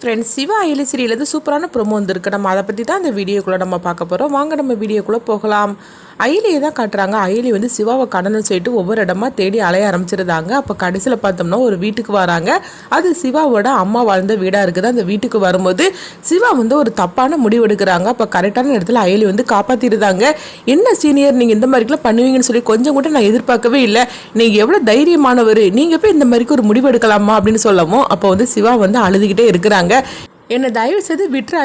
Friends Siva Ayali சூப்பரான promo வந்திருக்கு. நம்ம அதை பற்றி தான் அந்த வீடியோக்குள்ளே நம்ம பார்க்க போகிறோம் வாங்க நம்ம வீடியோக்குள்ளே போகலாம். அயிலியை தான் காட்டுறாங்க. அயிலி வந்து சிவாவை கடனும் சொல்லிட்டு ஒவ்வொரு இடமா தேடி அலைய ஆரம்பிச்சிருந்தாங்க. அப்போ கடைசியில் பார்த்தோம்னா ஒரு வீட்டுக்கு வராங்க. அது சிவாவோட அம்மா வாழ்ந்த வீடாக இருக்குது. அந்த வீட்டுக்கு வரும்போது சிவா வந்து ஒரு தப்பான முடிவு எடுக்கிறாங்க. அப்போ கரெக்டான இடத்துல அயலி வந்து காப்பாற்றிருந்தாங்க என்ன சீனியர் நீங்கள் இந்த மாதிரிக்கெலாம் பண்ணுவீங்கன்னு சொல்லி கொஞ்சம் கூட நான் எதிர்பார்க்கவே இல்லை. நீங்கள் எவ்வளோ தைரியமானவர். நீங்கள் போய் இந்த மாதிரிக்கு ஒரு முடிவு எடுக்கலாமா அப்படின்னு சொல்லவும் அப்போ வந்து சிவா வந்து அழுதுகிட்டே இருக்கிறாங்க. சொல்கிறாங்க என்னை தயவு செய்து விட்டுற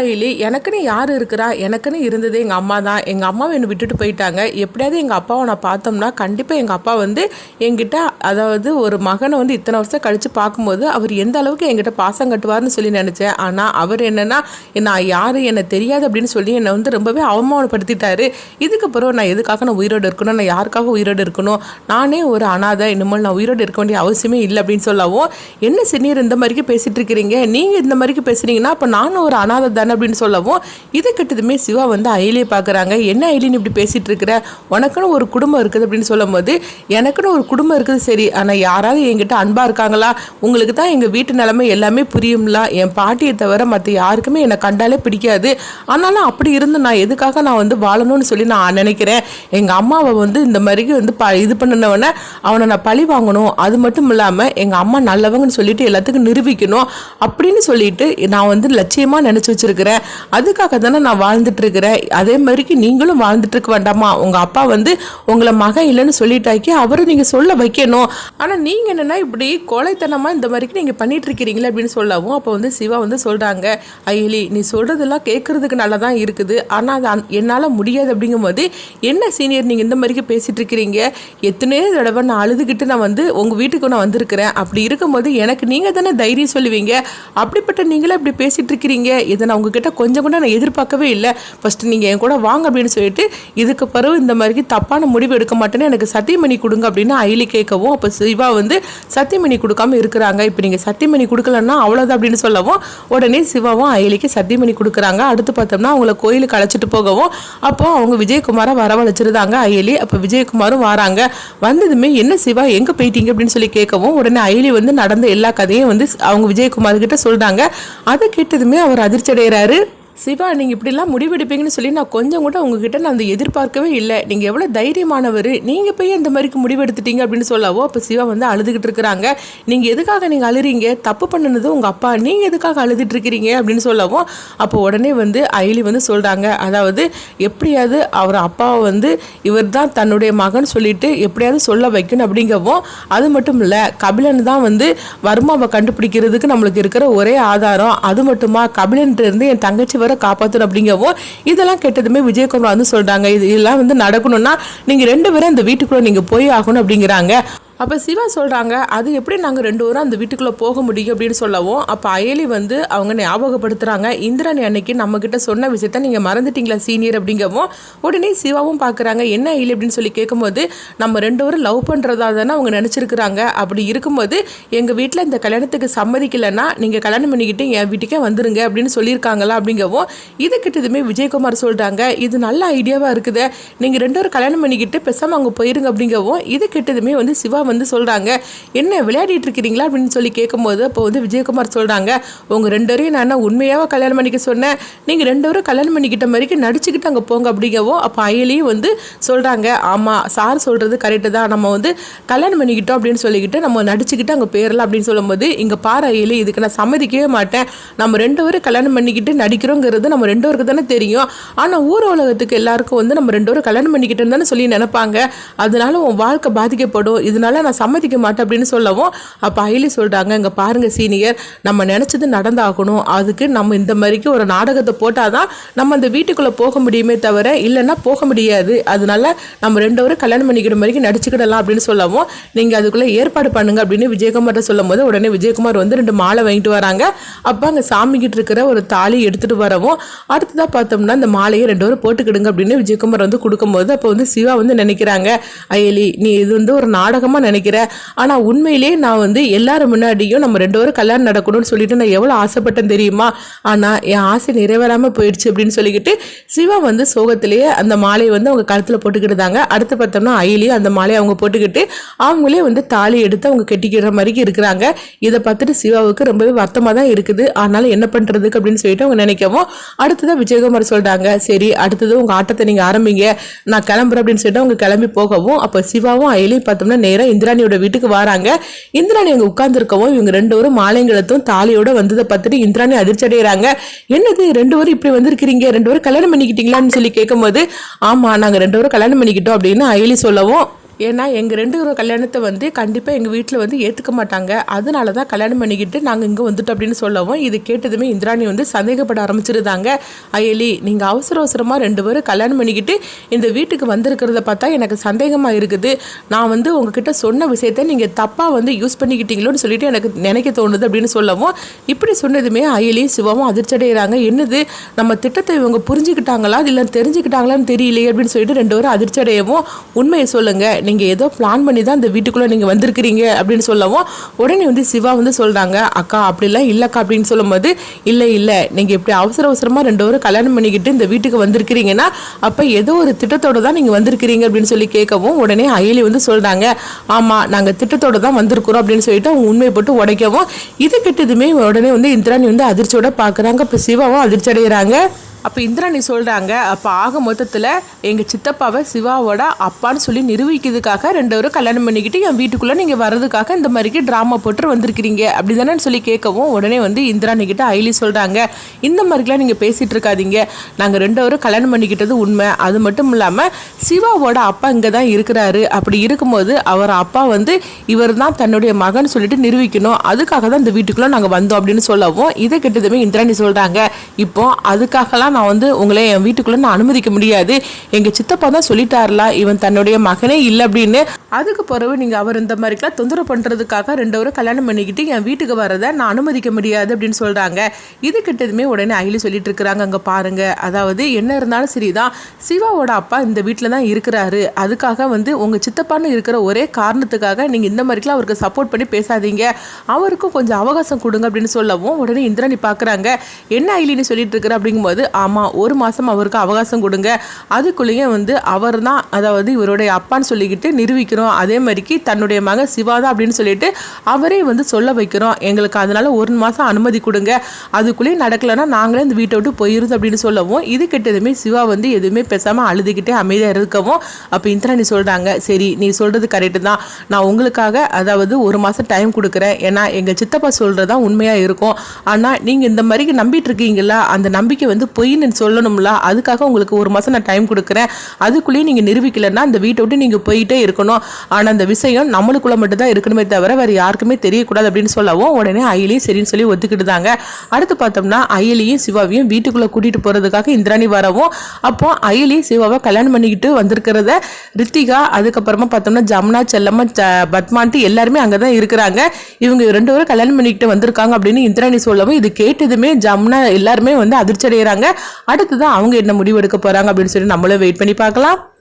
எனக்குன்னு யார் இருக்கிறா? எனக்குன்னு இருந்தது எங்கள் அம்மா தான். எங்கள் அம்மாவை என்னை விட்டுட்டு போயிட்டாங்க. எப்படியாவது எங்கள் அப்பாவை நான் பார்த்தோம்னா கண்டிப்பாக எங்கள் அப்பா வந்து என்கிட்ட அதாவது ஒரு மகனை வந்து இத்தனை வருஷம் கழித்து பார்க்கும்போது அவர் எந்த அளவுக்கு என்கிட்ட பாசம் கட்டுவார்னு சொல்லி நினச்சேன். ஆனால் அவர் என்னென்னா நான் யார்? என்னை தெரியாது அப்படின்னு சொல்லி என்னை வந்து ரொம்பவே அவமானப்படுத்திட்டாரு. இதுக்கப்புறம் நான் எதுக்காக நான் உயிரோடு இருக்கணும்? நான் யாருக்காக உயிரோடு இருக்கணும்? நானே ஒரு அனாதை. இனிமேல் நான் உயிரோடு இருக்க வேண்டிய அவசியமே இல்லை அப்படின்னு சொல்லவும் என்ன சீனியர் இந்த மாதிரிக்கு பேசிகிட்டு இருக்கிறீங்க? நீங்கள் இந்த மாதிரிக்கு பேசுகிறீங்கன்னா அப்போ நானும் ஒரு அனாதை தானே அப்படின்னு சொல்லவும் இது கிட்டதுமே சிவா வந்து அயிலே பார்க்குறாங்க. என்ன அயிலின்னு இப்படி பேசிகிட்டு இருக்கிற? உனக்குன்னு ஒரு குடும்பம் இருக்குது அப்படின்னு சொல்லும்போது எனக்குன்னு ஒரு குடும்பம் இருக்குது சரி. ஆனால் யாராவது என்கிட்ட அன்பாக இருக்காங்களா? உங்களுக்கு தான் எங்கள் வீட்டு நிலைமை எல்லாமே புரியும்ல? என் பாட்டியை தவிர மற்ற யாருக்குமே என்னை கண்டாலே பிடிக்காது. ஆனாலும் அப்படி இருந்து நான் எதுக்காக நான் வந்து வாழணும்னு சொல்லி நான் நினைக்கிறேன். எங்கள் அம்மாவை வந்து இந்த மாதிரிக்கு வந்து ப இது பண்ணினவொடனே அவனை நான் பழி வாங்கணும். அது மட்டும் இல்லாமல் எங்கள் அம்மா நல்லவங்கன்னு சொல்லிட்டு எல்லாத்துக்கும் நிரூபிக்கணும் அப்படின்னு சொல்லிட்டு நான் வந்து வந்து லட்சியமாக நினச்சி வச்சிருக்கிறேன் அதுக்காக தானே நான் வாழ்ந்துட்டுருக்கிறேன் அதே மாதிரிக்கு நீங்களும் வாழ்ந்துட்டுருக்க வேண்டாமா? உங்கள் அப்பா வந்து உங்களை மகன் இல்லைன்னு சொல்லிட்டாக்கி அவரை நீங்கள் சொல்ல வைக்கணும். ஆனால் நீங்கள் என்னென்னா இப்படி கொலைத்தனமாக இந்த மாதிரிக்கு நீங்கள் பண்ணிகிட்ருக்கிறீங்களே அப்படின்னு சொல்லவும் அப்போ வந்து சிவா வந்து சொல்கிறாங்க ஐலி நீ சொல்கிறதெல்லாம் கேட்குறதுக்கு நல்லா தான் இருக்குது. ஆனால் அது அந்- என்னால் முடியாது. அப்படிங்கும்போது என்ன சீனியர் நீங்கள் இந்த மாதிரிக்கு பேசிகிட்டு இருக்கிறீங்க? எத்தனையோ தடவை நான் அழுதுகிட்டு நான் வந்து உங்கள் வீட்டுக்கு நான் வந்திருக்கிறேன். அப்படி இருக்கும்போது எனக்கு நீங்கள் தானே தைரியம் சொல்லுவீங்க. அப்படிப்பட்ட நீங்களே இப்படி பேசிகிட்டு இருக்கிறீங்க இதை நான் உங்ககிட்ட கொஞ்சம் கூட நான் எதிர்பார்க்கவே இல்லை. ஃபஸ்ட்டு நீங்கள் என் கூட வாங்க அப்படின்னு சொல்லிட்டு இதுக்கு பிறகு இந்த மாதிரி தப்பான முடிவு எடுக்க மாட்டேன்னு எனக்கு சத்தியமணி கொடுங்க அப்படின்னு அயலி கேட்கவும் அப்போ சிவா வந்து சத்தியமணி கொடுக்காம இருக்கிறாங்க. இப்போ நீங்கள் சத்தியமணி கொடுக்கலன்னா அவ்வளோதான் அப்படின்னு சொல்லவும் உடனே சிவாவும் அயலிக்கு சத்தியமணி கொடுக்குறாங்க. அடுத்து பார்த்தோம்னா அவங்கள கோயிலுக்கு அழைச்சிட்டு போகவும் அப்போ அவங்க விஜயகுமாரை வரவழைச்சிருந்தாங்க அயலி. அப்போ விஜயகுமாரும் வராங்க. வந்ததுமே என்ன சிவா எங்கே போயிட்டீங்க அப்படின்னு சொல்லி கேட்கவும் உடனே அயலி வந்து நடந்த எல்லா கதையும் வந்து அவங்க விஜயகுமார் கிட்ட சொல்கிறாங்க அதை கேட்டதுமே அவர் அதிர்ச்சி அடைகிறாரு சிவா நீங்கள் இப்படிலாம் முடிவெடுப்பீங்கன்னு சொல்லி நான் கொஞ்சம் கூட உங்ககிட்ட நான் அந்த எதிர்பார்க்கவே இல்லை. நீங்கள் எவ்வளோ தைரியமானவர். நீங்கள் போய் இந்த மாதிரிக்கு முடிவெடுத்துட்டீங்க அப்படின்னு சொல்லவோ அப்போ சிவா வந்து அழுதுகிட்டு இருக்கிறாங்க. நீங்கள் எதுக்காக நீங்கள் அழுறீங்க? தப்பு பண்ணினது உங்கள் அப்பா. நீங்கள் எதுக்காக அழுதுட்டு இருக்கிறீங்க அப்படின்னு சொல்லவும் அப்போ உடனே வந்து அயலி வந்து சொல்கிறாங்க அதாவது எப்படியாவது அவர் அப்பாவை வந்து இவர் தான் தன்னுடைய மகன் சொல்லிட்டு எப்படியாவது சொல்ல வைக்கணும் அப்படிங்கவும் அது மட்டும் இல்லை கபிலன் தான் வந்து வர்மாவை கண்டுபிடிக்கிறதுக்கு நம்மளுக்கு இருக்கிற ஒரே ஆதாரம். அது மட்டுமா? கபிலன்ட்டு இருந்து என் தங்கச்சி வர காப்பாற்றணும் அப்படிங்கவும் இதெல்லாம் கேட்டதுமே விஜயகுமார் வந்து சொல்கிறாங்க இது இதெல்லாம் வந்து நடக்கணும்னா நீங்கள் ரெண்டு பேரும் அந்த வீட்டுக்குள்ளே நீங்கள் போய் ஆகணும் அப்படிங்கிறாங்க. அப்போ சிவா சொல்கிறாங்க அது எப்படி நாங்கள் ரெண்டு பேரும் அந்த வீட்டுக்குள்ளே போக முடியும்? அப்படின்னு சொல்லவும் அப்போ அயலி வந்து அவங்க ஞாபகப்படுத்துகிறாங்க இந்திராணி அன்னைக்கு நம்மக்கிட்ட சொன்ன விஷயத்த நீங்கள் மறந்துட்டீங்களா சீனியர்? அப்படிங்கவும் உடனே சிவாவும் பார்க்குறாங்க என்ன அயலி? அப்படின்னு சொல்லி கேட்கும்போது நம்ம ரெண்டு பேரும் லவ் பண்ணுறதா தானே அவங்க நினச்சிருக்கிறாங்க. அப்படி இருக்கும்போது எங்கள் வீட்டில் இந்த கல்யாணத்துக்கு சம்மதிக்கலைன்னா நீங்கள் கல்யாணம் பண்ணிக்கிட்டு என் வீட்டுக்கே வந்துருங்க அப்படின்னு சொல்லியிருக்காங்களா அப்படிங்கவும் இது கிட்டதுமே விஜயகுமார் சொல்கிறாங்க இது நல்ல ஐடியாவாக இருக்குது. நீங்கள் ரெண்டு பேரும் கல்யாணம் பண்ணிக்கிட்டு பெசாமல் அங்கே போயிருங்க அப்படிங்கவும் இது கிட்டதுமே வந்து சிவா வந்து சொல்கிறாங்க என்ன விளையாடிட்டு இருக்கிறீங்களா? அப்படின்னு சொல்லி கேட்கும்போது அப்போ வந்து விஜயகுமார் சொல்கிறாங்க உங்கள் ரெண்டு பேரையும் நான் உண்மையாக கல்யாணம் பண்ணிக்க சொன்னேன்? நீங்கள் ரெண்டு பேரும் கல்யாணம் பண்ணிக்கிட்ட மாதிரிக்கு நடிச்சுக்கிட்டு அங்கே போங்க அப்படிங்கவும் அப்போ அயலியும் வந்து சொல்கிறாங்க ஆமாம் சார் சொல்கிறது கரெக்டு தான். நம்ம வந்து கல்யாணம் பண்ணிக்கிட்டோம் அப்படின்னு சொல்லிக்கிட்டு நம்ம நடிச்சுக்கிட்டு அங்கே போயிடலாம் அப்படின்னு சொல்லும்போது இங்கே பாரு அயலி இதுக்கு நான் சம்மதிக்கவே மாட்டேன். நம்ம ரெண்டு பேரும் கல்யாணம் பண்ணிக்கிட்டு நடிக்கிறோங்கிறது நம்ம ரெண்டு பேருக்கு தானே தெரியும். ஆனால் ஊர் உலகத்துக்கு எல்லாருக்கும் வந்து நம்ம ரெண்டு பேரும் கல்யாணம் பண்ணிக்கிட்டோன்னு தானே சொல்லி நினைப்பாங்க. அதனால உன் வாழ்க்கை பாதிக்கப்படும். இதனால நான் சம்மதிக்க மாட்டேன் அப்படின்னு சொல்லவும் அப்போ அயலி சொல்கிறாங்க இங்கே பாருங்கள் சீனியர் நம்ம நினச்சது நடந்தாகணும். அதுக்கு நம்ம இந்த மாதிரிக்கு ஒரு நாடகத்தை போட்டால் தான் நம்ம அந்த வீட்டுக்குள்ளே போக முடியுமே தவிர இல்லைன்னா போக முடியாது. அதனால நம்ம ரெண்டு பேரும் கல்யாணம் பண்ணிக்கிற மாதிரிக்கு நடிச்சுக்கிடலாம் அப்படின்னு சொல்லவும் நீங்கள் அதுக்குள்ளே ஏற்பாடு பண்ணுங்க அப்படின்னு விஜயகுமார்கிட்ட சொல்லும் போது உடனே விஜயகுமார் வந்து ரெண்டு மாலை வாங்கிட்டு வராங்க. அப்போ அங்கே சாமிக்கிட்டு இருக்கிற ஒரு தாலி எடுத்துகிட்டு வரவும் அடுத்ததாக பார்த்தோம்னா அந்த மாலையை ரெண்டு பேரும் போட்டுக்கிடுங்க அப்படின்னு விஜயகுமார் வந்து கொடுக்கும்போது அப்போ வந்து சிவா வந்து நினைக்கிறாங்க அயலி நீ இது வந்து ஒரு நாடகமாக நினைக்கிறேன் ஆனால் உண்மையிலேயே நான் வந்து எல்லாரும் முன்னாடியும் நம்ம ரெண்டு பேரும் கல்யாணம் நடக்கணும்னு சொல்லிட்டு நான் எவ்வளோ ஆசைப்பட்டேன் தெரியுமா? ஆனால் என் ஆசை நிறைவேறாமல் போயிடுச்சு அப்படின்னு சொல்லிக்கிட்டு சிவா வந்து சோகத்திலேயே அந்த மாலையை வந்து அவங்க கழுத்தில் போட்டுக்கிட்டுதாங்க அடுத்து பார்த்தோம்னா அயிலையும் அந்த மாலையை அவங்க போட்டுக்கிட்டு அவங்களே வந்து தாலி எடுத்து அவங்க கட்டிக்கிற மாதிரி இருக்கிறாங்க. இதை பார்த்துட்டு சிவாவுக்கு ரொம்பவே வருத்தமாக தான் இருக்குது. ஆனாலும் என்ன பண்ணுறதுக்கு அப்படின்னு சொல்லிட்டு அவங்க நினைக்கவும் அடுத்ததான் விஜயகுமார் சொல்கிறாங்க சரி அடுத்தது உங்கள் ஆட்டத்தை நீங்கள் ஆரம்பிங்க. நான் கிளம்புறேன் அப்படின்னு சொல்லிட்டு அவங்க கிளம்பி போகவும் அப்போ சிவாவும் அயலையும் பார்த்தோம்னா நேராக இந்திராணியோட வீட்டுக்கு வராங்க. இந்திராணி அங்கே உட்காந்துருக்கவும் இவங்க ரெண்டு பேரும் மாலைங்களத்தும் தாலியோட வந்ததை பார்த்துட்டு இந்திராணி அதிர்ச்சி அடைகிறாங்க என்னது ரெண்டு பேரும் இப்படி வந்திருக்கிறீங்க? ரெண்டு பேரும் கல்யாணம் பண்ணிக்கிட்டீங்களான்னு சொல்லி கேட்கும்போது ஆமாம் நாங்கள் ரெண்டு பேரும் கல்யாணம் பண்ணிக்கிட்டோம் அப்படின்னு அயலி சொல்லவும் ஏன்னா எங்கள் ரெண்டு பேரும் கல்யாணத்தை வந்து கண்டிப்பாக எங்கள் வீட்டில் வந்து ஏற்றுக்க மாட்டாங்க. அதனால தான் கல்யாணம் பண்ணிக்கிட்டு நாங்கள் இங்கே வந்துட்டோம் அப்படின்னு சொல்லவும் இது கேட்டதுமே இந்திராணி வந்து சந்தேகப்பட ஆரம்பிச்சிருந்தாங்க. அயலி நீங்கள் அவசர அவசரமாக ரெண்டு பேரும் கல்யாணம் பண்ணிக்கிட்டு இந்த வீட்டுக்கு வந்திருக்கிறத பார்த்தா எனக்கு சந்தேகமாக இருக்குது. நான் வந்து உங்ககிட்ட சொன்ன விஷயத்த நீங்கள் தப்பாக வந்து யூஸ் பண்ணிக்கிட்டீங்களோன்னு சொல்லிட்டு எனக்கு நினைக்க தோணுது அப்படின்னு சொல்லவும் இப்படி சொன்னதுமே அயலி சிவமும் அதிர்ச்சி அடைகிறாங்க என்னது நம்ம திட்டத்தை இவங்க புரிஞ்சுக்கிட்டாங்களா இல்லை தெரிஞ்சுக்கிட்டாங்களான்னு தெரியலையே அப்படின்னு சொல்லிட்டு ரெண்டு பேரும் அதிர்ச்சி அடையவும் உண்மையை சொல்லுங்கள் நீங்கள் ஏதோ பிளான் பண்ணி தான் இந்த வீட்டுக்குள்ளே நீங்கள் வந்திருக்கிறீங்க அப்படின்னு சொல்லவும் உடனே வந்து சிவா வந்து சொல்கிறாங்க அக்கா அப்படிலாம் இல்லைக்கா அப்படின்னு சொல்லும்போது இல்லை இல்லை நீங்கள் இப்படி அவசர அவசரமாக ரெண்டு பேரும் கல்யாணம் பண்ணிக்கிட்டு இந்த வீட்டுக்கு வந்திருக்கிறீங்கன்னா அப்போ ஏதோ ஒரு திட்டத்தோடு தான் நீங்கள் வந்திருக்கிறீங்க அப்படின்னு சொல்லி கேட்கவும் உடனே அயலி வந்து சொல்கிறாங்க ஆமாம் நாங்கள் திட்டத்தோடு தான் வந்திருக்கிறோம் அப்படின்னு சொல்லிட்டு அவங்க உண்மையை போட்டு உடைக்கவும் இது கிட்டதுமே உடனே வந்து இந்திராணி வந்து அதிர்ச்சியோட பார்க்குறாங்க இப்போ சிவாவும் அதிர்ச்சி அடைகிறாங்க அப்போ இந்திராணி சொல்கிறாங்க அப்போ ஆக மொத்தத்தில் எங்கள் சித்தப்பாவை சிவாவோட அப்பான்னு சொல்லி நிரூபிக்கிறதுக்காக ரெண்டு பேரும் கல்யாணம் பண்ணிக்கிட்டு என் வீட்டுக்குள்ளே நீங்கள் வர்றதுக்காக இந்த மாதிரிக்கு ட்ராமா போட்டு வந்திருக்கிறீங்க. அப்படி தானே சொல்லி கேட்கவும் உடனே வந்து இந்திராணி கிட்ட ஐலி சொல்கிறாங்க இந்த மாதிரிலாம் நீங்கள் பேசிகிட்டு இருக்காதீங்க. நாங்கள் ரெண்டு பேரும் கல்யாணம் பண்ணிக்கிட்டது உண்மை. அது மட்டும் இல்லாமல் சிவாவோட அப்பா இங்கே தான் இருக்கிறாரு. அப்படி இருக்கும்போது அவர் அப்பா வந்து இவர் தான் தன்னுடைய மகன் சொல்லிட்டு நிரூபிக்கணும். அதுக்காக தான் இந்த வீட்டுக்குள்ளே நாங்கள் வந்தோம் அப்படின்னு சொல்லவும் இதை கிட்டதுமே இந்திராணி சொல்கிறாங்க இப்போ அதுக்காகலாம் நான் வந்து உங்களை என் வீட்டுக்குள்ளே நான் அனுமதிக்க முடியாது. எங்கள் சித்தப்பா தான் சொல்லிட்டார்ல இவன் தன்னுடைய மகனே இல்லை அப்படின்னு. அதுக்கு பிறகு நீங்கள் அவர் இந்த மாதிரிக்கெல்லாம் தொந்தரவு பண்ணுறதுக்காக ரெண்டு பேரும் கல்யாணம் பண்ணிக்கிட்டு என் வீட்டுக்கு வரதை நான் அனுமதிக்க முடியாது அப்படின்னு சொல்கிறாங்க இது கிட்டதுமே உடனே அகிலி சொல்லிட்டு இருக்கிறாங்க. அங்கே பாருங்க. அதாவது என்ன இருந்தாலும் சரிதான். சிவாவோட அப்பா இந்த வீட்டில் தான் இருக்கிறாரு. அதுக்காக வந்து உங்கள் சித்தப்பான்னு இருக்கிற ஒரே காரணத்துக்காக நீங்கள் இந்த மாதிரிக்கெல்லாம் அவருக்கு சப்போர்ட் பண்ணி பேசாதீங்க. அவருக்கும் கொஞ்சம் அவகாசம் கொடுங்க அப்படின்னு சொல்லவும் உடனே இந்திராணி பார்க்குறாங்க என்ன ஐலின்னு சொல்லிட்டு இருக்கிற அப்படிங்கும்போது ஆமாம் ஒரு மாதம் அவருக்கு அவகாசம் கொடுங்க. அதுக்குள்ளேயே வந்து அவர் தான் அதாவது இவருடைய அப்பான்னு சொல்லிக்கிட்டு நிரூபிக்கிறோம். அதே மாதிரிக்கு தன்னுடைய மகன் சிவாதா அப்படின்னு சொல்லிட்டு அவரே வந்து சொல்ல வைக்கிறோம். எங்களுக்கு அதனால் ஒரு மாதம் அனுமதி கொடுங்க. அதுக்குள்ளேயே நடக்கலைன்னா நாங்களே இந்த வீட்டை விட்டு போயிருந்தோம் அப்படின்னு சொல்லவும் இது கெட்டதுமே சிவா வந்து எதுவுமே பேசாமல் அழுதுகிட்டே அமைதியாக இருக்கவும் அப்போ இந்திராணி சொல்கிறாங்க சரி நீ சொல்கிறது கரெக்டு தான். நான் உங்களுக்காக அதாவது ஒரு மாதம் டைம் கொடுக்குறேன். ஏன்னா எங்கள் சித்தப்பா சொல்கிறது தான் உண்மையாக இருக்கும். ஆனால் நீங்கள் இந்த மாதிரிக்கு நம்பிட்டு இருக்கீங்களா அந்த நம்பிக்கை வந்து அப்படின்னு சொல்லணும்ல அதுக்காக உங்களுக்கு ஒரு மாதம் நான் டைம் கொடுக்குறேன். அதுக்குள்ளேயே நீங்கள் நிரூபிக்கலைன்னா அந்த வீட்டை விட்டு நீங்கள் போயிட்டே இருக்கணும். ஆனால் அந்த விஷயம் நம்மளுக்குள்ளே மட்டும்தான் இருக்கணுமே தவிர வேறு யாருக்குமே தெரியக்கூடாது அப்படின்னு சொல்லவும் உடனே அயலியும் சரின்னு சொல்லி ஒத்துக்கிட்டுதாங்க. அடுத்து பார்த்தோம்னா அயலியும் சிவாவையும் வீட்டுக்குள்ளே கூட்டிகிட்டு போகிறதுக்காக இந்திராணி வரவும் அப்போ அயலியும் சிவாவை கல்யாணம் பண்ணிக்கிட்டு வந்திருக்கிறத ரித்திகா அதுக்கப்புறமா பார்த்தோம்னா ஜமுனா செல்லம்மா பத்மான்ட்டு எல்லாருமே அங்கே தான் இருக்கிறாங்க. இவங்க ரெண்டு பேரும் கல்யாணம் பண்ணிக்கிட்டு வந்திருக்காங்க அப்படின்னு இந்திராணி சொல்லவும் இது கேட்டதுமே ஜமுனா எல்லாருமே வந்து அதிர்ச்சி அடைகிறாங்க அடுத்ததான் அவங்க என்ன முடிவு எடுக்க போகிறாங்க அப்படின்னு சொல்லி நம்மளும் வெயிட் பண்ணி பார்க்கலாம்.